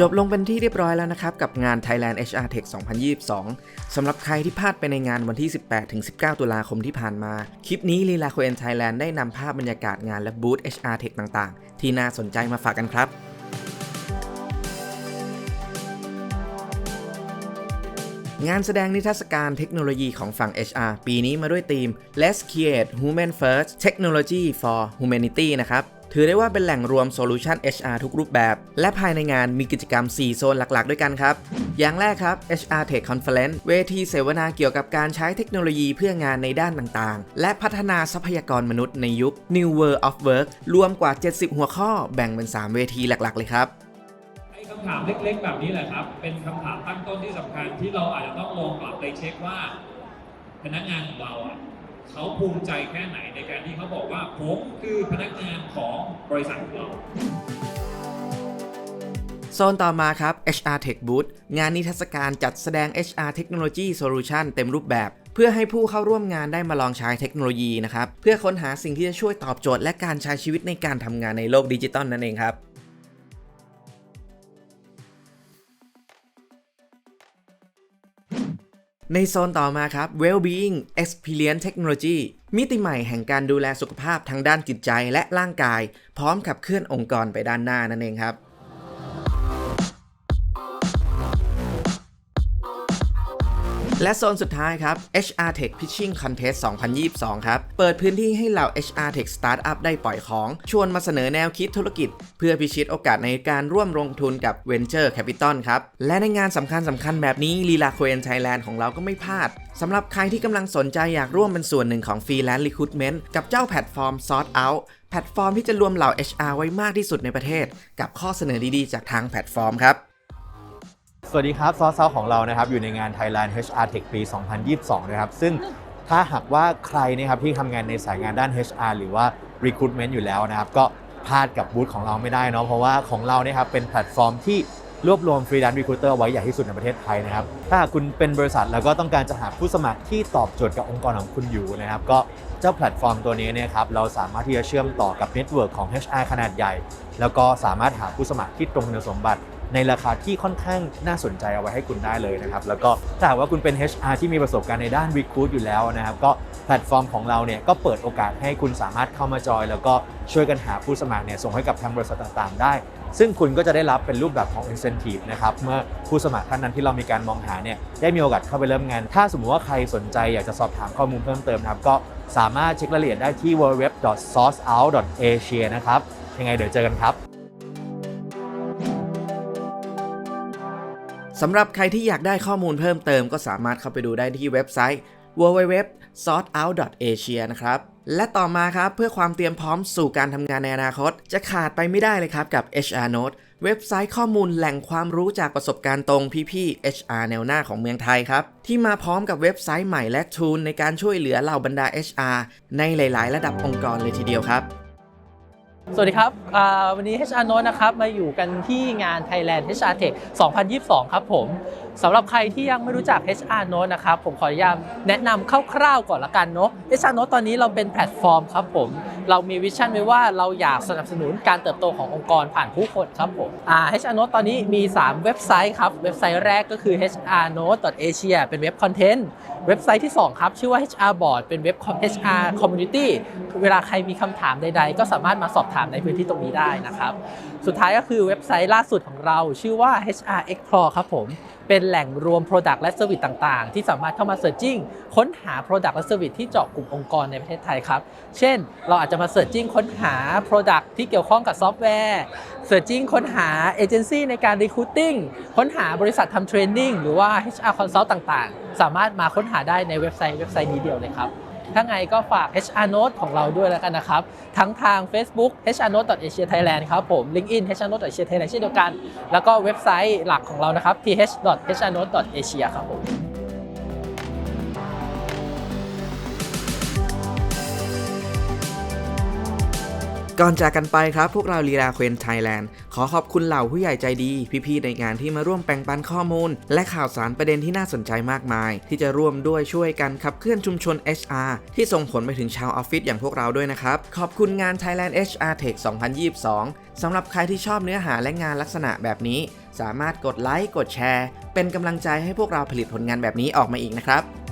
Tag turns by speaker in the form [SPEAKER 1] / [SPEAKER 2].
[SPEAKER 1] จบลงเป็นที่เรียบร้อยแล้วนะครับ กับงาน Thailand HR Tech 2022 สำหรับใครที่พลาดไปในงานวันที่ 18-19 ตุลาคมที่ผ่านมา คลิปนี้ลีลาโคเอนไทยแลนด์ได้นำภาพบรรยากาศงานและบูธ HR Tech ต่างๆ ที่น่าสนใจมาฝากกันครับงานแสดงนิทรรศการเทคโนโลยีของฝั่ง HR ปีนี้มาด้วยธีม Let's Create Human First Technology for Humanity นะครับ ถือได้ว่าเป็นแหล่งรวมโซลูชัน HR ทุกรูปแบบ และภายในงานมีกิจกรรม 4 โซนหลักๆ ด้วยกันครับ อย่างแรกครับ HR Tech Conference เวทีเสวนาเกี่ยวกับการใช้เทคโนโลยีเพื่องานในด้านต่างๆ และพัฒนาทรัพยากรมนุษย์ในยุค New World of Work รวมกว่า 70 หัวข้อแบ่งเป็น 3 เวทีหลักๆ เลยครับ
[SPEAKER 2] คำถามเล็กๆ แบบนี้แหละครับ เป็นคำถามตั้งต้นที่สำคัญที่เราอาจจะต้องลองกลับไปเช็คว่าพนักงานของเราอะ เขาภูมิใจแค่ไหนในการที่เขาบอกว่าผมคือพนักงานของบริษัทของเรา
[SPEAKER 1] โซนต่อมาครับ HR Tech Booth งานนิทรรศการจัดแสดง HR Technology Solution เต็มรูปแบบ เพื่อให้ผู้เข้าร่วมงานได้มาลองใช้เทคโนโลยีนะครับ เพื่อค้นหาสิ่งที่จะช่วยตอบโจทย์และการใช้ชีวิตในการทำงานในโลกดิจิตอลนั่นเองครับ ในโซนต่อมาครับ Well-being Experience Technology มิติใหม่แห่งการดูแลสุขภาพทางด้านจิตใจและร่างกาย พร้อมขับเคลื่อนองค์กรไปด้านหน้านั่นเองครับ และโซนสุดท้ายครับ HR Tech Pitching Contest 2022 ครับ เปิดพื้นที่ให้เหล่า HR Tech Startup ได้ปล่อยของ ชวนมาเสนอแนวคิดธุรกิจ เพื่อพิชิตโอกาสในการร่วมลงทุนกับ Venture Capital ครับ และในงานสำคัญสำคัญแบบนี้ลีลาโคเอนไทยแลนด์ของเราก็ไม่พลาดสำหรับใครที่กำลังสนใจอยากร่วมเป็นส่วนหนึ่งของ Freelance Recruitment กับเจ้าแพลตฟอร์ม Sort Out แพลตฟอร์มที่จะรวมเหล่า HR ไว้มากที่สุดในประเทศ กับข้อเสนอดีๆ จากทางแพลตฟอร์มครับ
[SPEAKER 3] สวัสดีครับซอสเซาของเรานะครับอยู่ในงาน Thailand HR Tech ปี 2022 นะครับ ซึ่งถ้าหากว่าใครนะครับที่ทำงานในสายงานด้าน HR หรือว่า Recruitment อยู่แล้วนะครับ ก็พลาดกับบูธของเราไม่ได้เนาะเพราะว่าของเราเนี่ยครับเป็นแพลตฟอร์มที่รวบรวม Freelance Recruiter ไว้ใหญ่ที่สุดในประเทศไทยนะครับ ถ้าหากคุณเป็นบริษัทแล้วก็ต้องการจะหาผู้สมัครที่ตอบโจทย์กับองค์กรของคุณอยู่นะครับ ก็เจ้าแพลตฟอร์มตัวนี้เนี่ยครับเราสามารถที่จะเชื่อมต่อกับเน็ตเวิร์กของ HR ขนาดใหญ่ แล้วก็สามารถหาผู้สมัครที่ตรงคุณสมบัติ ในราคาที่ค่อนข้างน่าสนใจเอาไว้ให้คุณได้เลยนะครับ แล้วก็ถ้าหากว่าคุณเป็น HR ที่มีประสบการณ์ในด้าน Recruit อยู่แล้วนะครับ ก็แพลตฟอร์มของเราเนี่ยก็เปิดโอกาสให้คุณสามารถเข้ามาจอย แล้วก็ช่วยกันหาผู้สมัครเนี่ยส่งให้กับทางบริษัทต่างๆ ได้ ซึ่งคุณก็จะได้รับเป็นรูปแบบของ incentive นะครับ เมื่อผู้สมัครท่านนั้นที่เรามีการมองหาเนี่ยได้มีโอกาสเข้าไปเริ่มงาน ถ้าสมมติว่าใครสนใจอยากจะสอบถามข้อมูลเพิ่มเติมนะครับก็สามารถเช็ครายละเอียดได้ที่ www.sourceout.asia นะครับยังไงเดี๋ยวเจอกันครับ
[SPEAKER 1] สำหรับใครที่อยากได้ข้อมูลเพิ่มเติมก็สามารถเข้าไปดูได้ที่เว็บไซต์ www.sortout.asia นะครับและต่อมาครับ เพื่อความเตรียมพร้อมสู่การทำงานในอนาคต จะขาดไปไม่ได้เลยครับกับ HR Note เว็บไซต์ข้อมูลแหล่งความรู้จากประสบการณ์ตรงพี่ๆ HR แนวหน้าของเมืองไทยครับ ที่มาพร้อมกับเว็บไซต์ใหม่และทูลในการช่วยเหลือเหล่าบรรดา HR ในหลาย ๆ ระดับองค์กรเลยทีเดียวครับ
[SPEAKER 4] สวัสดีครับ วันนี้ HR Note นะครับ มาอยู่กันที่งาน Thailand HR Tech 2022 ครับผมสำหรับใครที่ยังไม่รู้จัก HR Note นะครับ ผมขออนุญาตแนะนำคร่าวๆก่อนละกันเนาะ HR Note ตอนนี้เราเป็นแพลตฟอร์มครับผม เรามีวิชั่นไว้ว่าเราอยากสนับสนุนการเติบโตขององค์กรผ่านผู้คนครับผมอ่า HR Note ตอนนี้มี 3 เว็บไซต์ครับ เว็บไซต์แรกก็คือ hrnote.asia เป็นเว็บคอนเทนต์เว็บไซต์ที่ 2 ครับ ชื่อว่า HR Board เป็นเว็บ HR Community เวลาใครมีคำถามใด ๆ ก็สามารถมาสอบถามในพื้นที่ตรงนี้ได้นะครับ สุดท้ายก็คือเว็บไซต์ล่าสุดของเรา ชื่อว่า HR Explore ครับผม เป็นแหล่งรวม Product และ Service ต่างๆ ที่สามารถเข้ามา Searching ค้นหา Product และ Service ที่เจาะกลุ่มองค์กรในประเทศไทยครับ เช่น เราอาจจะมา Searching ค้นหา Product ที่เกี่ยวข้องกับซอฟต์แวร์ Searching ค้นหาเอเจนซี่ในการ Recruiting ค้นหาบริษัททำ Training หรือว่า HR Consult ต่างๆ สามารถมาค้นหาได้ในเว็บไซต์เว็บไซต์นี้เดียวเลยครับ ถ้าไงก็ฝาก HR Note ของเราด้วยแล้วกันนะครับ ทั้งทาง Facebook HR Note Asia Thailand ครับผม LinkedIn HR Note Asia Thailand เช่นเดียวกัน แล้วก็เว็บไซต์หลักของเรานะครับ th hr note asia ครับผม
[SPEAKER 1] ก่อนจากกันไปครับ พวกเราลีลาเควนไทยแลนด์ขอขอบคุณเหล่าผู้ใหญ่ใจดี พี่ๆในงานที่มาร่วมแบ่งปันข้อมูล และข่าวสารประเด็นที่น่าสนใจมากมาย ที่จะร่วมด้วยช่วยกันขับเคลื่อนชุมชน HR ที่ส่งผลไปถึงชาวออฟฟิศอย่างพวกเราด้วยนะครับ ขอบคุณงาน Thailand HR Tech 2022 สำหรับใครที่ชอบเนื้อหาและงานลักษณะแบบนี้ สามารถกดไลค์กดแชร์ เป็นกำลังใจให้พวกเราผลิตผลงานแบบนี้ออกมาอีกนะครับ